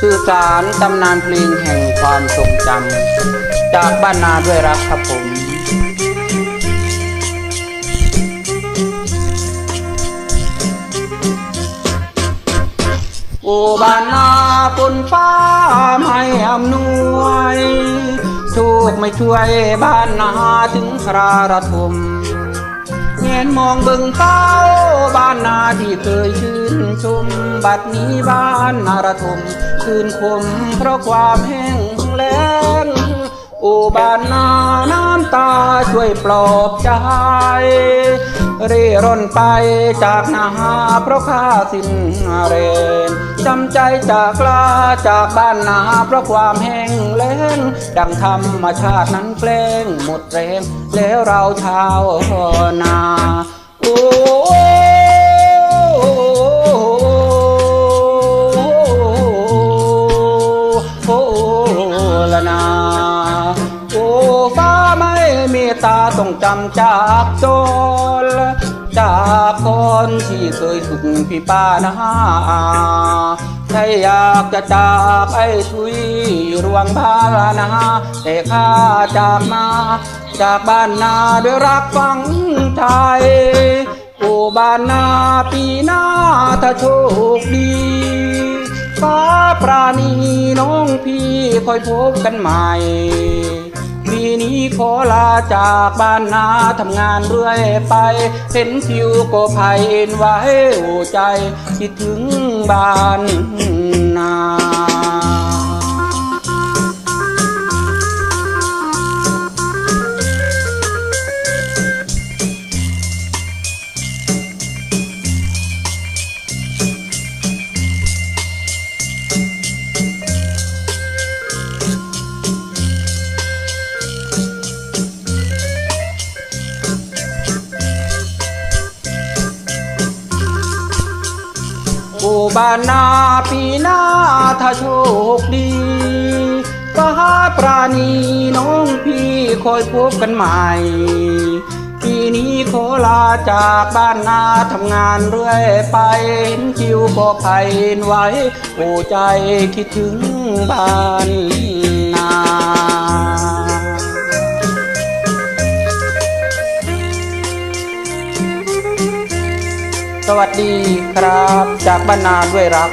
สื่อสารตำนานเพลงแห่งความทรงจำจากบ้านนาด้วยรักครับผม โอ้บ้านนาฝนฟ้าไม่อำนวยโชคไม่ช่วยบ้านนาถึงคราระทมเงนมองเบิ่งเต้าบ้านนาที่เคย บัดนี้บ้านนาระทมคืนคมเพราะความแห้งแล้งอ้บ้านนาน้ำตาช่วยปลอบใจ เร่ร่อนไปจากนาเพราะข้าสิ้นแรงจำใจจากลาจากบ้านนาเพราะความแห้งแล้ง ดังธรรมชาตินั้นแกล้งหมดแรง แล้วเราชาวนา โอ้ ตาต้องจำจากโจรจากคนที่เคยสุขพี่ป้านาใช่อยากจะจากไอ้ทุยรวงพานนาแต่ข้าจากมา จากบ้านนาด้วยรักฟังไทยโอ้บ้านนาปีหน้าถ้าโชคดีฟ้าปราณีน้องพี่คอยพบกันใหม่ ปีนี้ขอลาจากบ้านนาทำงานเรื่อยไป เห็นผิวก็ภัยเอ็นไว้หัวใจ คิดถึงบ้านนา บ้านนาปีหน้าถ้าโชคดีก็หาปราณีน้องพี่คอยพบกันใหม่ ปีนี้ขอลาจากบ้านนาทำงานเรื่อยไปคิวก็ไผ่ไว้ โอ้ใจคิดถึงบ้าน สวัสดีครับ จากบ้านนาด้วยรัก